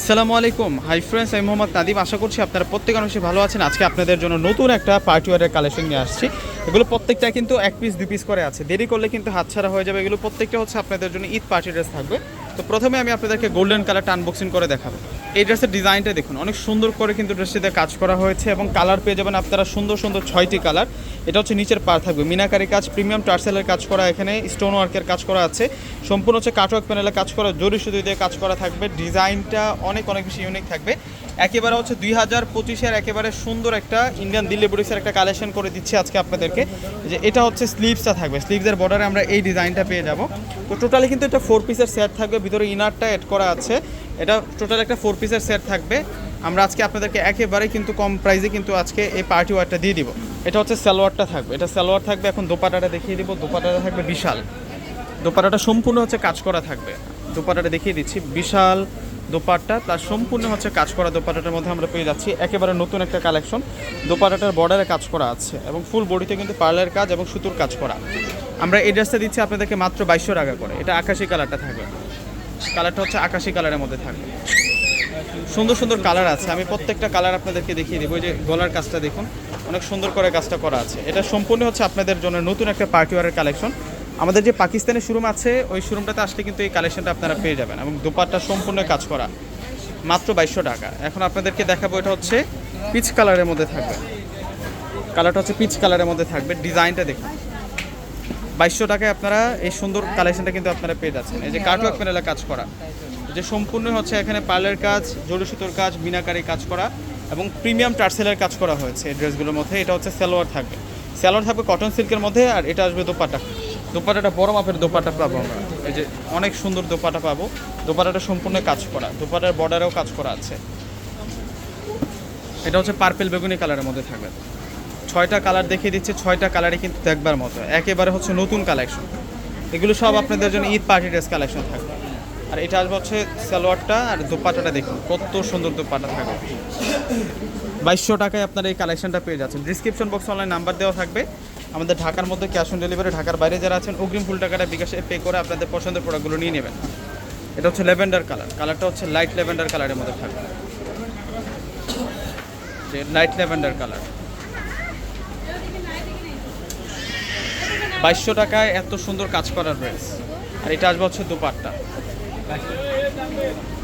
আসসালামু আলাইকুম। Hi friends আমি মোহাম্মদ নাদিম। আশা করছি আপনারা প্রত্যেক মানুষই ভালো আছেন। আজকে আপনাদের জন্য নতুন একটা পার্টি ওয়ারের কালেকশন নিয়ে আসছি। এগুলো প্রত্যেকটা কিন্তু এক পিস দুই পিস করে আছে। দেরি করলে কিন্তু হাতছাড়া হয়ে যাবে। এগুলো প্রত্যেকটা হচ্ছে আপনাদের জন্য ঈদ পার্টি ড্রেস থাকবে। তো প্রথমে আমি আপনাদেরকে গোল্ডেন কালারটা আনবক্সিং করে দেখাবো। এই ড্রেসের ডিজাইনটা দেখুন, অনেক সুন্দর করে কিন্তু ড্রেসটিতে কাজ করা হয়েছে এবং কালার পেয়ে যাবেন আপনারা সুন্দর সুন্দর ছয়টি কালার এটা হচ্ছে নিচের পার থাকবে, মিনাকারি কাজ প্রিমিয়াম টার্সেলের কাজ করা এখানে স্টোন ওয়ার্কের কাজ করা আছে। সম্পূর্ণ হচ্ছে কাটওয়ার্ক প্যানেলে কাজ করা জরি সুতো দিয়ে কাজ করা থাকবে। ডিজাইনটা অনেক অনেক বেশি ইউনিক থাকবে। একেবারে হচ্ছে দুই হাজার পঁচিশের একেবারে সুন্দর একটা ইন্ডিয়ান দিল্লি বুটিক্সের একটা কালেকশন করে দিচ্ছি আজকে আপনাদেরকে। যে এটা হচ্ছে স্লিভসটা থাকবে। স্লিভসের বর্ডারে আমরা এই ডিজাইনটা পেয়ে যাব। তো টোটালি কিন্তু এটা ফোর পিসের সেট থাকবে, ভিতরে ইনারটা অ্যাড করা আছে। এটা টোটাল একটা ফোর পিসের সেট থাকবে। আমরা আজকে আপনাদেরকে একেবারে কিন্তু কম প্রাইসে কিন্তু আজকে এই পার্টি ওয়ারটা দিয়ে দিব। এটা হচ্ছে সালোয়ারটা থাকবে। এটা সালোয়ার থাকবে, এখন দোপাটাটা দেখিয়ে দিব। দোপাটাটা থাকবে বিশাল। দোপাটাটা সম্পূর্ণ হচ্ছে কাজ করা থাকবে। দোপাটাটা দেখিয়ে দিচ্ছি। বিশাল দোপাট্টা প্লাস সম্পূর্ণ হচ্ছে কাজ করা দোপাটাটার মধ্যে আমরা পেয়ে যাচ্ছি। একেবারে নতুন একটা কালেকশন। দোপাটাটার বর্ডারে কাজ করা আছে এবং ফুল বডিতে কিন্তু পার্লার কাজ এবং সুতোর কাজ করা। আমরা এই ড্রেসটা দিচ্ছি আপনাদেরকে মাত্র বাইশশো টাকা করে। এটা আকাশি কালারটা থাকবে। কালারটা হচ্ছে আকাশি কালারের মধ্যে থাকবে। সুন্দর সুন্দর কালার আছে। আমি প্রত্যেকটা কালার আপনাদেরকে দেখিয়ে দেবো। ওই যে গলার কাজটা দেখুন, অনেক সুন্দর করে কাজটা করা আছে। এটা সম্পূর্ণ হচ্ছে আপনাদের জন্য নতুন একটা পার্টি ওয়ারের কালেকশন। আমাদের যে পাকিস্তানের শোরুম আছে, ওই শোরুমটাতে আসলে কিন্তু এই কালেকশনটা আপনারা পেয়ে যাবেন এবং দোপাট্টা সম্পূর্ণ কাজ করা, মাত্র বাইশশো টাকা। এখন আপনাদেরকে দেখাবো এটা হচ্ছে পিচ কালারের মধ্যে থাকবে। কালারটা হচ্ছে পিচ কালারের মধ্যে থাকবে। ডিজাইনটা দেখুন। বাইশশো টাকায় আপনারা এই সুন্দর কালেকশনটা কিন্তু আপনারা পেয়ে যাচ্ছেন। এই যে কার্টওয়ার্ক প্যানেলে কাজ করা। যে সম্পূর্ণ হচ্ছে এখানে পার্লের কাজ, জড়ি সুতোর কাজ, মিনাকারি কাজ করা এবং প্রিমিয়াম টার্সেলের কাজ করা হয়েছে এই ড্রেসগুলোর মধ্যে। এটা হচ্ছে সালোয়ার থাকবে। সালোয়ার থাকবে কটন সিল্কের মধ্যে আর এটা আসবে দোপাটা দোপাটাটা বড় মাপের দোপাটা পাবো আমরা। এই যে অনেক সুন্দর দোপাটা পাবো। দোপাটাটা সম্পূর্ণ কাজ করা। দোপাটার বর্ডারেও কাজ করা আছে। এটা হচ্ছে পার্পেল বেগুনি কালারের মধ্যে থাকবে। ছয়টা কালার দেখিয়ে দিচ্ছে। ছয়টা কালারই কিন্তু দেখবার মতো। একেবারে হচ্ছে নতুন কালেকশন এগুলো সব আপনাদের জন্য ঈদ পার্টি ড্রেস কালেকশন থাকবে। আর এটা আসবে হচ্ছে সালোয়ারটা আর দোপাটাটা দেখুন। কত সুন্দর দোপাটা থাকবে। বাইশশো টাকায় আপনারা এই কালেকশনটা পেয়ে যাচ্ছেন। ডিসক্রিপশন বক্সে অনলাইন নাম্বার দেওয়া থাকবে। আমাদের ঢাকার মধ্যে ক্যাশ অন ডেলিভারি ঢাকার বাইরে যারা আছেন, অগ্রিম ফুল টাকাটা বিকাশে পে করে আপনাদের পছন্দের প্রোডাক্টগুলো নিয়ে নেবেন। এটা হচ্ছে ল্যাভেন্ডার কালার কালারটা হচ্ছে লাইট ল্যাভেন্ডার কালারের মধ্যে থাকবে। লাইট ল্যাভেন্ডার কালার বাইশশো টাকায় এত সুন্দর কাজ করার ড্রেস আর এটা আসবে হচ্ছে দুপাট্টা।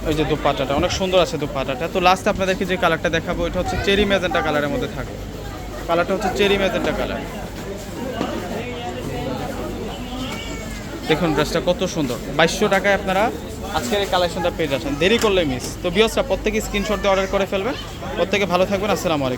ওই যে দুপাট্টাটা, অনেক সুন্দর আছে দুপাট্টাটা। তো লাস্ট আপনাদেরকে যে কালারটা দেখাবো, এটা হচ্ছে চেরি ম্যাজেন্টা কালারের মধ্যে থাকবে। কালারটা হচ্ছে চেরি ম্যাজেন্টা কালার দেখুন ড্রেসটা কত সুন্দর। বাইশশো টাকায় আপনারা আজকের কালেকশনটা পেয়ে যাচ্ছেন। দেরি করলে মিস তো বিয়সটা প্রত্যেকে স্ক্রিনশট দিয়ে অর্ডার করে ফেলবেন। প্রত্যেকে ভালো থাকবেন। আসসালামু